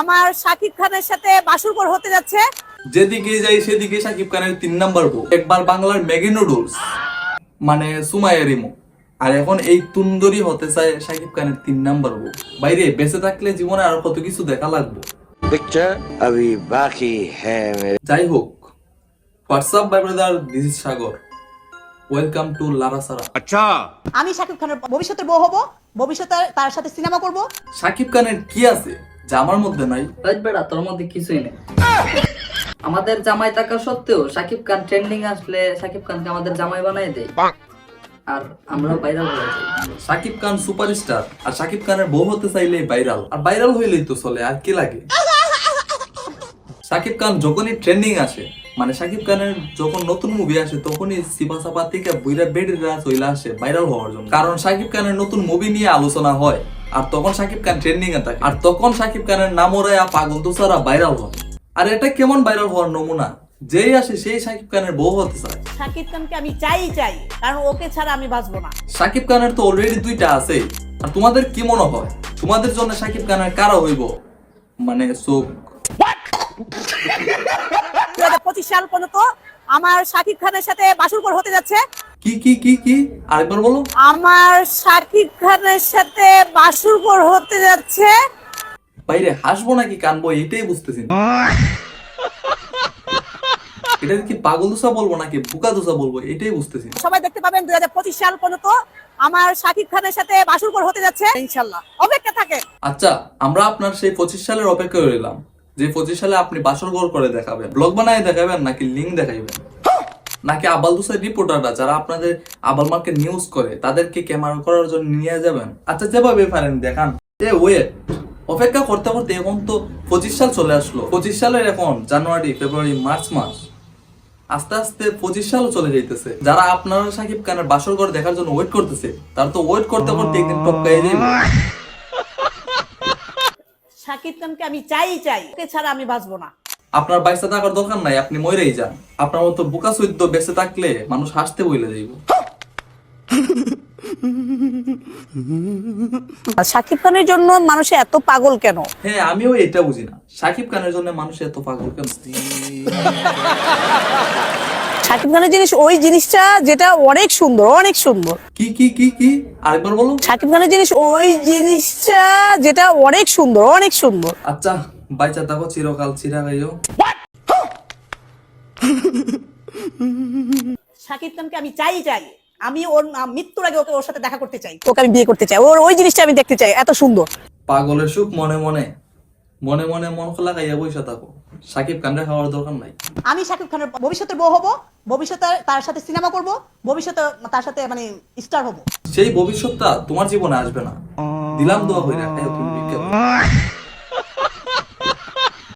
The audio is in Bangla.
আমার শাকিব খানের সাথে বাসুরপুর হতে যাচ্ছে। যেদিকে যাই সেদিকে শাকিব খানের তিন নম্বর বউ একবার বাংলার ম্যাগি নুডলস মানে সুমায়া রিমো। আর এখন এই তুন্দরি হতে চায় শাকিব খানের তিন নম্বর বউ বাইরে বেঁচে থাকলে জীবনে আরও কত কিছু দেখা লাগবে? যাই হোক WhatsApp by brother this Sagar. Welcome to Lara Sara. আচ্ছা। আমি শাকিব খানের ভবিষ্যতের বউ হব ভবিষ্যতে তার সাথে সিনেমা করব। শাকিব খানের কি আছে? যা আমার মধ্যে নাই। বেড়া তোর মধ্যে কিছুই নেই। আমাদের জামাই থাকা সত্ত্বেও সাকিব খান ট্রেন্ডিং আসলে সাকিব খানকে আমাদের জামাই বানাই দেয়। আর আমরাও ভাইরাল হয়ে যাই। সাকিব খান সুপারস্টার আর সাকিব খানের বউ হতে চাইলে ভাইরাল আর ভাইরাল হইলেই তো চলে আর কি লাগে? সাকিব খান যখনই ট্রেন্ডিং আসে মানে সাকিব খানের যখন নতুন মুভি আসে তখনই সিপা সাপা থেকে বুইরা চলে আসে ভাইরাল হওয়ার জন্য। কারণ সাকিব খানের নতুন মুভি নিয়ে আলোচনা হয়। আর তখন সাকিব খান ট্রেন্ডিং এ থাকে। আর তখন সাকিব খানের নাম ওরায়া পাগল তুষারা ভাইরাল হয়। আর এটা কেমন ভাইরাল হওয়ার নমুনা? যেই আসে সেই সাকিব খানের বউ হতে চায়। শাকিব খানকে আমি চাই চাই। কারণ ওকে ছাড়া আমি বাঁচবো না। সাকিব খানের তো অলরেডি দুইটা আছে। আর তোমাদের কি মনে হয়? তোমাদের জন্য সাকিব খানের কারা হইব? মানে চোখ। পঁচিশ সাল পর্যন্ত আমার শাকিব খানের সাথে বাসুরঘর হতে যাচ্ছে। কি কি কি কি? আরেকবার বলো। আমার শাকিব খানের সাথে বাসুরঘর হতে যাচ্ছে। বাইরে হাসবো নাকি কানবো এটাই বুঝতেছি না। এটা কি পাগল দোষা বলব নাকি বুকা দোষা বলব এটাই বুঝতেছি না। সবাই দেখতে পাবেন দুই হাজার পঁচিশ সাল পর্যন্ত আমার শাকিব খানের সাথে বাসুরঘর হতে যাচ্ছে। ইনশাল্লাহ অপেক্ষা থাকে। আচ্ছা আমরা আপনার সেই পঁচিশ সালের অপেক্ষা রইলাম। যে পঁচিশ সালে আপনি বাসর গোল করে দেখাবেন ব্লগ বানায় দেখাবেন নাকি লিঙ্ক দেখাইবেন? নাকি আবাল দুসাই রিপোর্টাররা যারা আপনাদের আবাল মার্কেট নিউজ করে, তাদেরকে ক্যামেরা করার জন্য নিয়ে যাবেন? আচ্ছা যেভাবে পারেন দেখান। এ ওয়েট অপেক্ষা করতে করতে এখন তো পঁচিশ সাল চলে আসলো। পঁচিশ সালের এখন জানুয়ারি, ফেব্রুয়ারি, মার্চ মাস। আস্তে আস্তে পঁচিশ সালও চলে যাইতেছে। যারা আপনারা সাকিব খানের বাসর ঘর দেখার জন্য ওয়েট করতেছে, তারা তো ওয়েট করতে করতে একদিন টপকাই যাবে শাকিব খানকে আমি চাই চাই। ওকে ছাড়া আমি বাঁচবো না। আপনার বাইসে থাকার দরকার নাই আপনি মরেই যান। আপনার মতো বোকা সৈদ্য বেঁচে থাকলে মানুষ হাসতে বইলে যাইব। শাকিব খানের জন্য মানুষ এত পাগল কেন? হ্যাঁ আমিও এটা বুঝি না। সাকিব খানের জন্য মানুষ এত পাগল কেন? শাকিব খানের জিনিস ওই জিনিসটা যেটা অনেক সুন্দর অনেক সুন্দর। কি কি কি কি? আরেকবার বলো। শাকিব খানের জিনিস ওই জিনিসটা যেটা অনেক সুন্দর অনেক সুন্দর। আচ্ছা। বাইচা থাকো চিরকাল চিরা গাইও শাকিব খানকে আমি চাই চাই। আমি ওর মৃত্যুর আগে ওকে ওর সাথে দেখা করতে চাই। ওকে আমি বিয়ে করতে চাই। ওর ওই জিনিসটা আমি দেখতে চাই। এত সুন্দর। পাগলের সুখ মনে মনে। মনে মনে মন খোলা গাইয়া বইসা থাকো। সাকিব খানরে খাওয়ার দরকার নাই। আমি শাকিব খানের ভবিষ্যতের বউ হব। ভবিষ্যতে তার সাথে সিনেমা করব। ভবিষ্যতে তার সাথে মানে স্টার হব। সেই ভবিষ্যৎটা তোমার জীবনে আসবে না। দিলাম দোয়া হইরা তুমি বিজ্ঞাপন